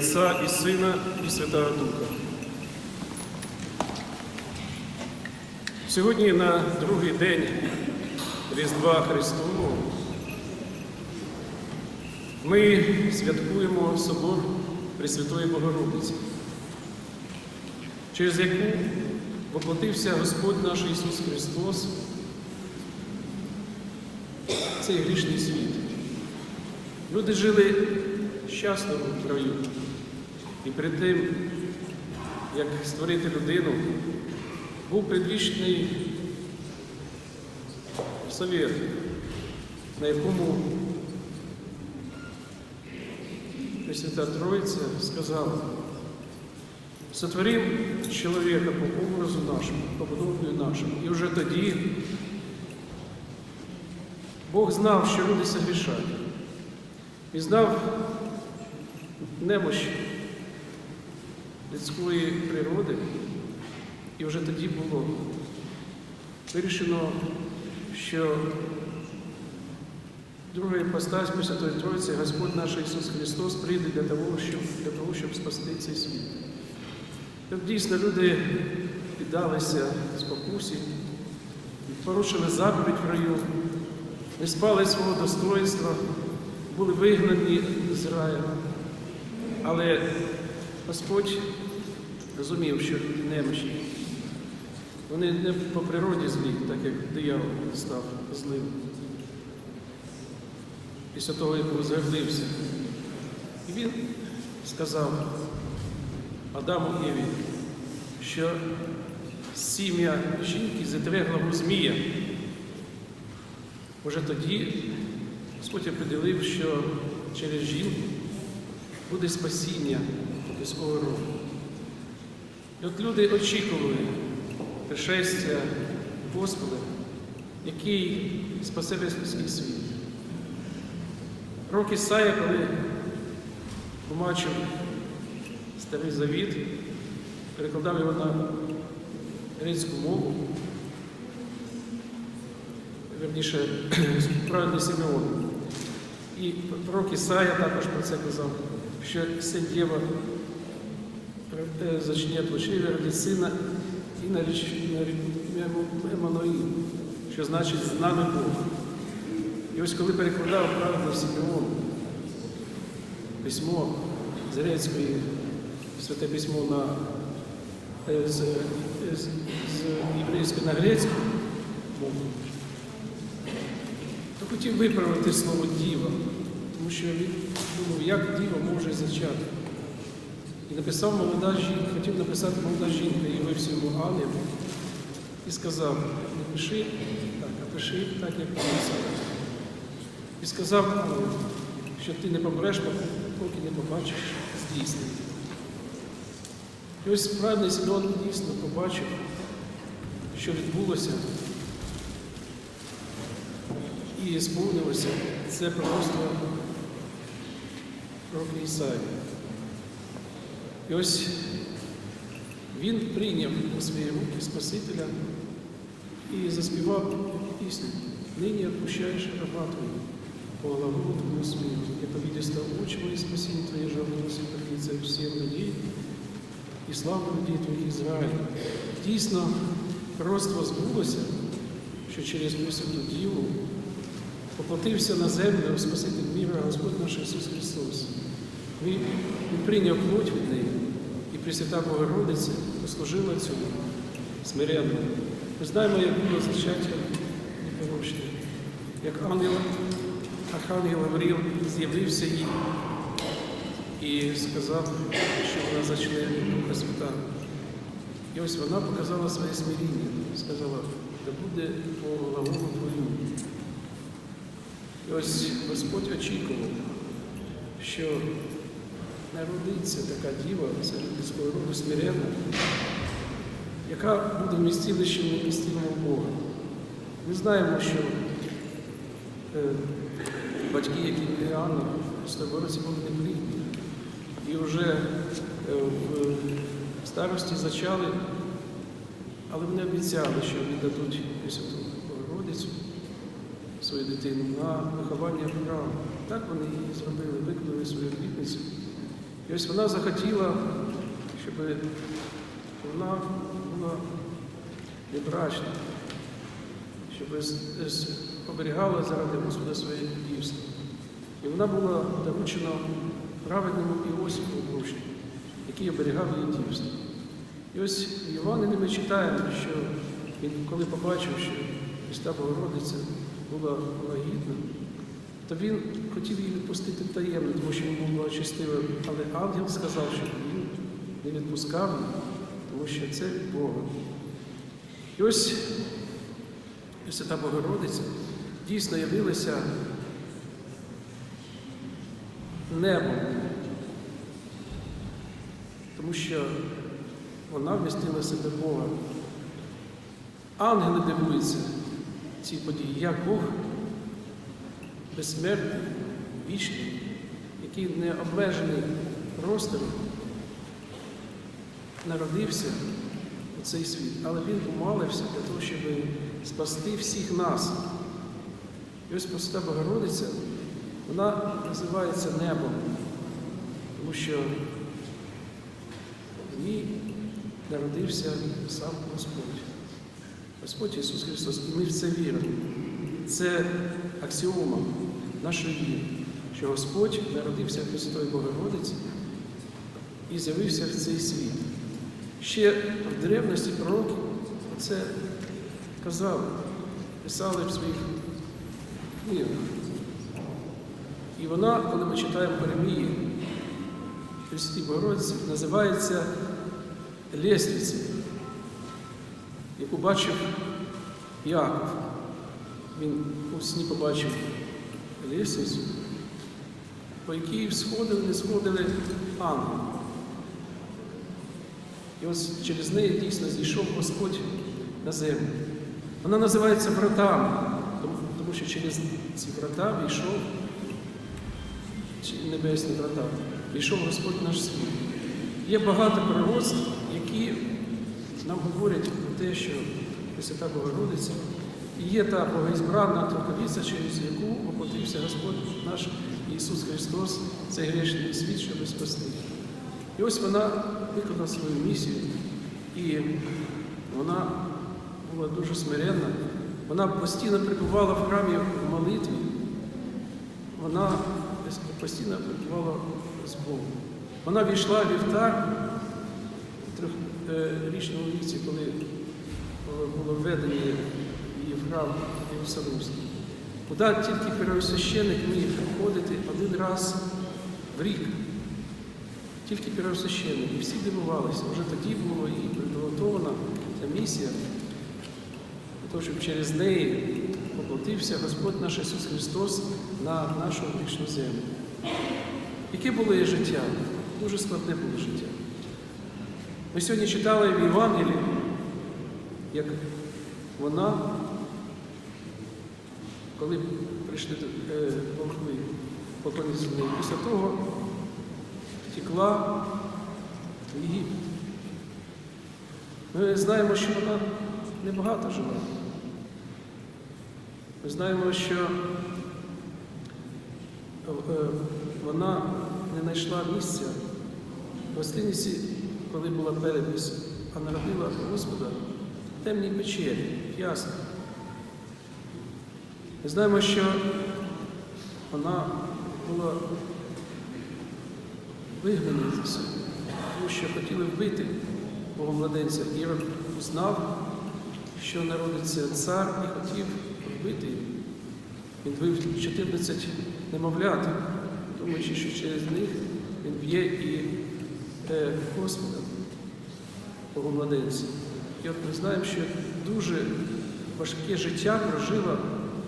Отця і Сина, і Святого Духа. Сьогодні на другий день Різдва Христового ми святкуємо собор Пресвятої Богородиці, через яку воплотився Господь наш Ісус Христос цей грішний світ. Люди жили щасливо в краю. І перед тим, як створити людину, був предвічний совет, на якому Пресвята Троїця сказала, сотворив чоловіка по образу нашому, по подобію нашому. І вже тоді Бог знав, що люди согрішають. І знав немощі людської природи, і вже тоді було вирішено, що друга іпостась Пресвятої Троїці, Господь наш Ісус Христос прийде для того, щоб, для того, щоб спасти цей світ. Як дійсно люди піддалися спокусі, порушили заповідь в раю, не спали свого достоинства, були вигнані з раю. Але Господь розумів, що немощі. Вони не по природі злі, так як диявол став злим. Після того, як розгордився. І він сказав Адаму Єві, що сім'я жінки зітре главу Змія. Уже тоді Господь определив, що через жінку буде спасіння людського роду. І от люди очікували пришестя Господа, який спасе весь світ. Рок Ісая, коли побачив старий завіт, перекладав його на грецьку мову, верніше, правильний Симеон. І пророк Ісая також про це казав, що це дєва зачне очей від сина і наріч Еммануїл, що значить з нами Бог. І ось коли перекладав правильно Симеон письмо з грецької, святе письмо на, з, з, з єврейської на грецьку то хотів виправити слово діва, що він думав, як діва може зачати. І написав молода жінка, хотів написати молода жінка, явився йому ангел і сказав, не пиши так, а пиши так, як написано. І сказав, що ти не помреш, поки не побачиш здійснення. І ось правильний Сімеон дійсно побачив, що відбулося і сповнилося це просто про Ісаї. І ось він прийняв у свої руки Спасителя і заспівав пісню. Нині отпущаєш раба твою, по голову твою смерть, я став очі мої спасіння твоє жалості, це всім людей і славу людей твоїх Ізраїля. Дійсно, пророцтво збулося, що через Пресвяту Діву поплатився на землю Спаситель міра Господь наш Ісус Христос. Він прийняв плоть від неї, і Пресвята Богородиця послужила цьому смиренно. Ми знаємо, як було зачаття непорочне, як ангел, Архангел Гавріл з'явився їй і сказав, що вона зачне Духа Свята. І ось вона показала своє смиріння, сказала, да буде по голову твою. І ось Господь очікував, що народиться така діва серед людського роду смиренна, яка буде вмістилищем невмістимого Бога. Ми знаємо, що е, батьки, які Іоанна, Слобороці були неплідні. І вже е, в старості зачали, але вони обіцяли, що віддадуть Пресвяту Богородицю, свою дитину на виховання в храм. Так вони і зробили, виконали свою обітницю. І ось вона захотіла, щоб вона була небрачна, щоб оберігала заради Господа своє дівство. І вона була доручена праведному Іосифу Груші, який оберігав її дівство. І ось в Євангелії ми читаємо, що він, коли побачив, що Христа Богородиця була вагітна, то він хотів її відпустити таємно, тому що він був благочестивим. Але ангел сказав, що він не відпускав тому що це від Бога. І ось Свята Богородиця дійсно явилася небом, тому що вона вмістила себе Бога. Ангели дивуються ці події, як Бог безсмертний, вічний, який не обмежений простором, народився у цей світ, але він умалився для того, щоб спасти всіх нас. І ось Проста Богородиця, вона називається небом, тому що в ній народився сам Господь. Господь Ісус Христос, і ми в це віримо. Це аксіома нашої віри, що Господь народився в Христовій Богородиці і з'явився в цей світ. Ще в древності пророки це казали, писали в своїх книгах. І вона, коли ми читаємо Парамії Христі Богородиці, називається лестницею, яку бачив Яков. Він у сні побачив лестницю, по якій сходили, не сходили ангели. І ось через неї дійсно зійшов Господь на землю. Вона називається вратами, тому, що через ці врата війшов, небесні врата, війшов Господь наш світ. Є багато пророцтв, які нам говорять про те, що Пресвята Богородиця є та богоізбрана троковіця, через яку воплотився Господь наш Ісус Христос, цей грішний світ, щоб спасти. І ось вона виконала свою місію, і вона була дуже смиренна. Вона постійно перебувала в храмі в молитві, вона постійно перебувала з Богом. Вона війшла в вівтар в трьохрічному віці, коли було введення її в храм Єрусалимський. Куди тільки первосвященик міг приходити один раз в рік. Тільки первосвященник. І всі дивувалися. Вже тоді була і приготована ця місія, для щоб через неї поплатився Господь наш Ісус Христос на нашу вічну землю. Яке було її життя? Дуже складне було життя. Ми сьогодні читали в Євангелії, як вона, коли прийшли е, волхви поклонитися після того втекла в Єгипет. Ми знаємо, що вона небагато жила. Ми знаємо, що е, вона не знайшла місця в гостиниці, коли була перепис, а народила Господа в темній печері, ясно. Ми знаємо, що вона була вигнані звідси, тому що хотіли вбити Богомладенця. Ірод знав, що народиться цар і хотів вбити його. Він вбив 14 немовлят, думаючи, що через них він б'є і е, Господа Богомладенця. І от ми знаємо, що дуже важке життя прожила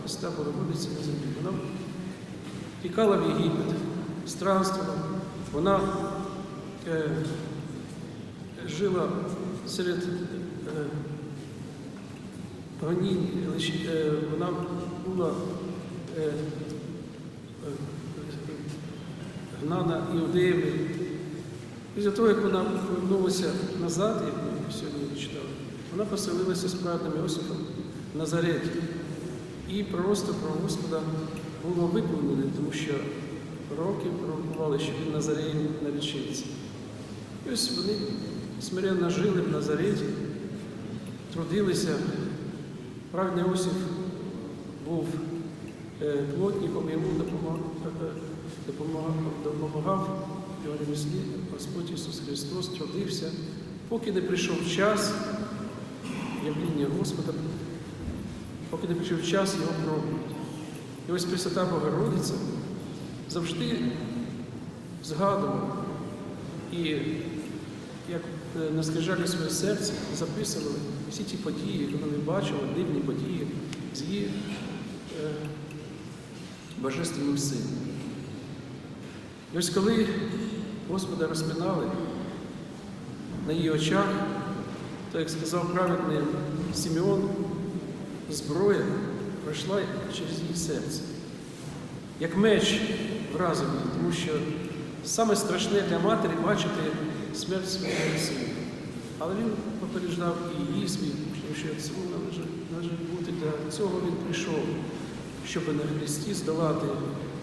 Христа Богородиця на землі. Вона тікала в Єгипет, странствувала. Вона е, жила серед е, гонінь, е, вона була е, е, гнана іудеями. Після того, як вона повернулася назад, як ми сьогодні читали, вона поселилася з праведним Іосифом в Назареті. І просто про Господа було виконане, тому що років пророкували, що він Назареєм наречиться. І ось вони смиренно жили в Назареті, трудилися. Правильний Осіб був е, плотником, йому допомагав, допомагав, допомагав Господь Ісус Христос, трудився, поки не прийшов час явління Господа, поки не прийшов час його проповіді. І ось Пресвята Богородиця завжди згадувала і як е, на скрижалі своє серце записували всі ті події, які вони бачили, дивні події з її е, божественним сином. І ось коли Господа розпинали на її очах, то, як сказав праведний Симеон, зброя пройшла через її серце. Як меч вразив її, тому що саме страшне для матері бачити смерть свого сина. Але він попереджав і її свій, тому що цьому належить, бути для цього він прийшов, щоб на Христі здолати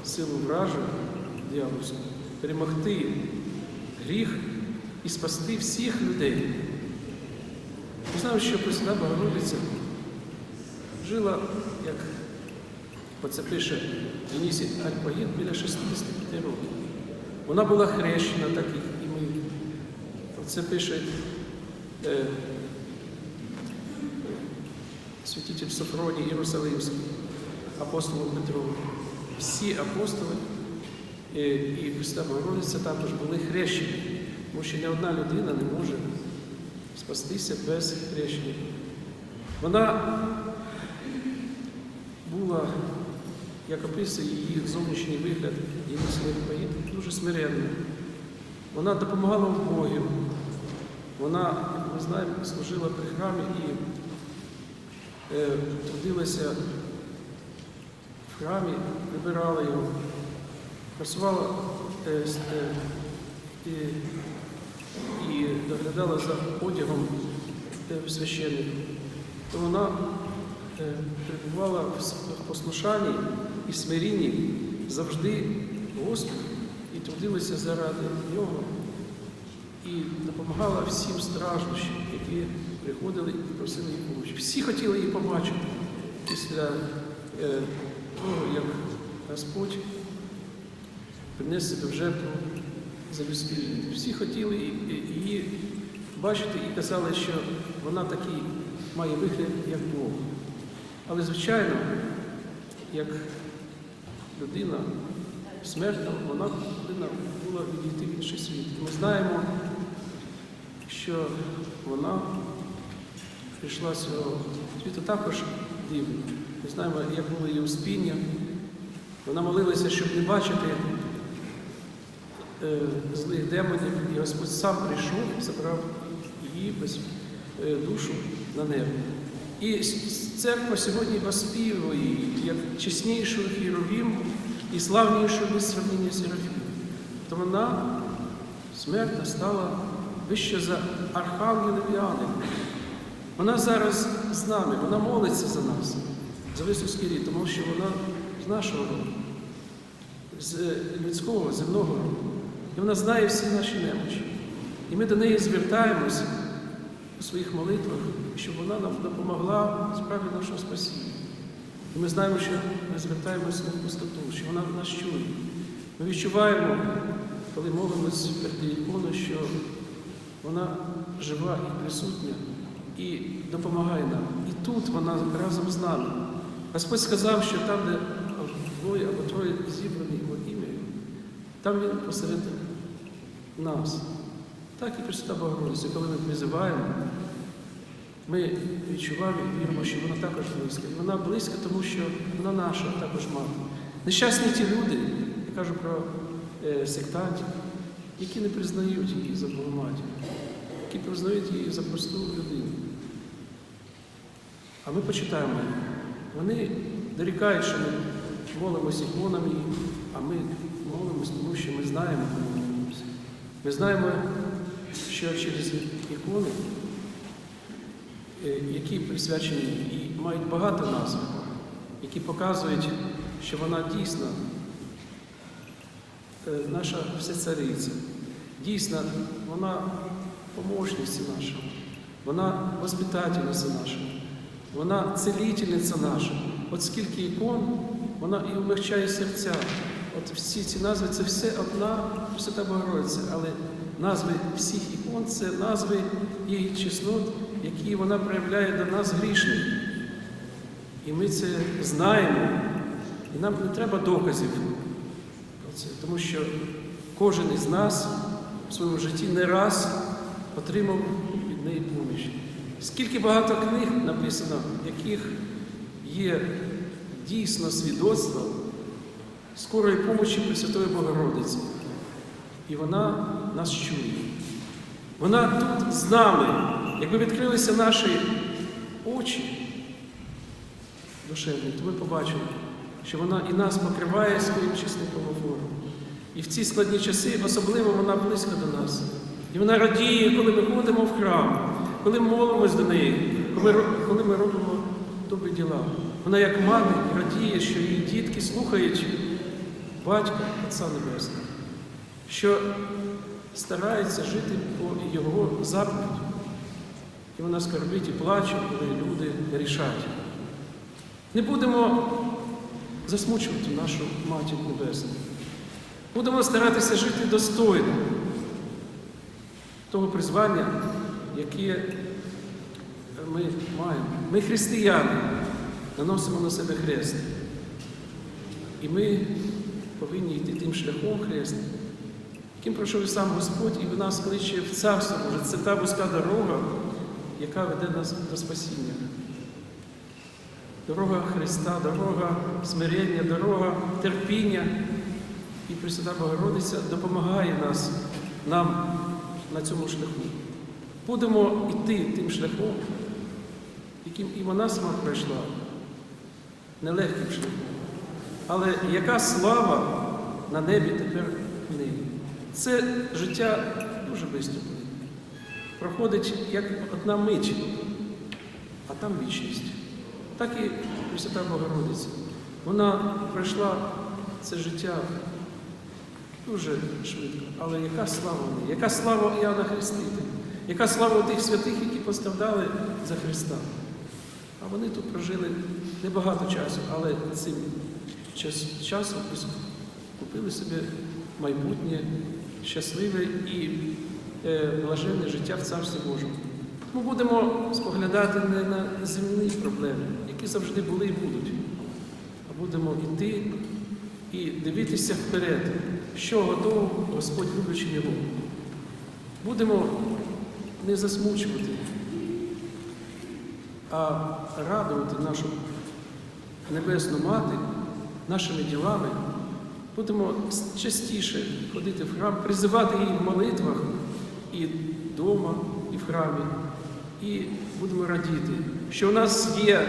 силу вражу дьявольську, перемогти гріх і спасти всіх людей. Знаємо, що Пресвята Богородиця жила, як оце пише Денисі Альпагіт, біля 65 років. Вона була хрещена, так і ми. Оце пише е, святитель Софроній Єрусалимський, апостолу Петру. Всі апостоли е, і Христа Богородиця також були хрещені, тому що ні одна людина не може спастися без хрещення. Вона була, як описує її зовнішній вигляд, її слід дуже смиренна. Вона допомагала вбогим. Вона, як ми знаємо, служила при храмі і е, трудилася в храмі, вибирала його, працювала е, е, і, і доглядала за одягом е, священника. То вона перебувала в послушанні і смирінні завжди Господу і трудилася заради нього і допомагала всім страждущим, які приходили і просили її допомоги. Всі хотіли її побачити після е, того, як Господь принес себе в жертву за людський. Всі хотіли її бачити і казали, що вона такий має вигляд, як Бог. Але, звичайно, як людина смертна, вона повинна була відійти в інший світ. І ми знаємо, що вона прийшла з цього світу також дивно. Ми знаємо, як було її успіння. Вона молилася, щоб не бачити е, злих демонів, і Господь сам прийшов, забрав її без е, душу на небо. І церква сьогодні оспівує її як чеснішого хіровім і славнішого без сравнення Серафімом. То вона смертна стала вище за архангелів і ангелів. Вона зараз з нами, вона молиться за нас, за Висоцький рід, тому що вона з нашого роду, з людського, земного роду. І вона знає всі наші немочі. І ми до неї звертаємося у своїх молитвах, щоб вона нам допомогла справі нашого спасіння. І ми знаємо, що ми звертаємося на пустоту, що вона нас чує. Ми відчуваємо, коли молимось перед іконою, що вона жива і присутня і допомагає нам. І тут вона разом з нами. Господь сказав, що там, де двоє або троє зібрані його ім'я, там він посеред нас. Так і Пресвята Богородиця, коли ми призиваємо, ми відчуваємо і віримо, що вона також близька. Вона близька, тому що вона наша також мати. Нещасні ті люди, я кажу про е, сектантів, які не признають її за Богу матір, які признають її за просту людину. А ми почитаємо їх. Вони дорікають, що ми молимося іконами, а ми молимося, тому що ми знаємо, кому молимося. Ми знаємо, що через ікони, е, які присвячені і мають багато назв, які показують, що вона дійсно е, наша всецариця. Дійсно, вона помощниця наша, вона воспитательниця наша, вона целительниця наша. От скільки ікон, вона і облегчає серця. От всі ці назви це все одна Свята Богородиця, але назви всіх ікон це назви її чеснот, які вона проявляє до нас грішних. І ми це знаємо, і нам не треба доказів про це, тому що кожен із нас в своєму житті не раз отримав від неї поміч. Скільки багато книг написано, в яких є дійсно свідоцтво скорої помочі Пресвятої Богородиці. І вона нас чує. Вона тут з нами. Якби відкрилися наші очі душевні, то ми побачимо, що вона і нас покриває своїм чесним помофором. І в ці складні часи особливо вона близько до нас. І вона радіє, коли ми ходимо в храм, коли молимось до неї, коли ми, робимо добрі діла. Вона, як мати, радіє, що її дітки слухають батька Отця Небесного, що стараються жити по його заповіді. І вона скорбить і плаче, коли люди рішать. Не будемо засмучувати нашу Матір Небесну. Будемо старатися жити достойно того призвання, яке ми маємо. Ми християни, наносимо на себе хрест. І ми повинні йти тим шляхом хресним, яким пройшов і сам Господь, і в нас кличе в царство Боже. Це та вузька дорога, яка веде нас до спасіння. Дорога Христа, дорога смирення, дорога терпіння. І Пресвята Богородиця допомагає нас, нам на цьому шляху. Будемо йти тим шляхом, яким і вона сама пройшла, нелегким шляхом. Але яка слава на небі тепер в неї? Це життя дуже швидко. Проходить як одна мить, а там вічність. Так і Пресвята Богородиця. Вона пройшла це життя дуже швидко. Але яка слава неї? Яка слава Іоанна Хрестителя? Яка слава тих святих, які постраждали за Христа? А вони тут прожили небагато часу, але цим часом купили собі майбутнє, щасливе і е, блаженне життя в Царстві Божому. Ми будемо споглядати не на земні проблеми, які завжди були і будуть, а будемо йти і дивитися вперед, що готовий Господь люблячи його. Будемо не засмучувати, а радувати нашу Небесну Мати нашими ділами. Будемо частіше ходити в храм, призивати її в молитвах і вдома, і в храмі. І будемо радіти, що у нас є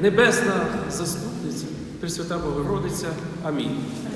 небесна заступниця, Пресвята Богородиця. Амінь.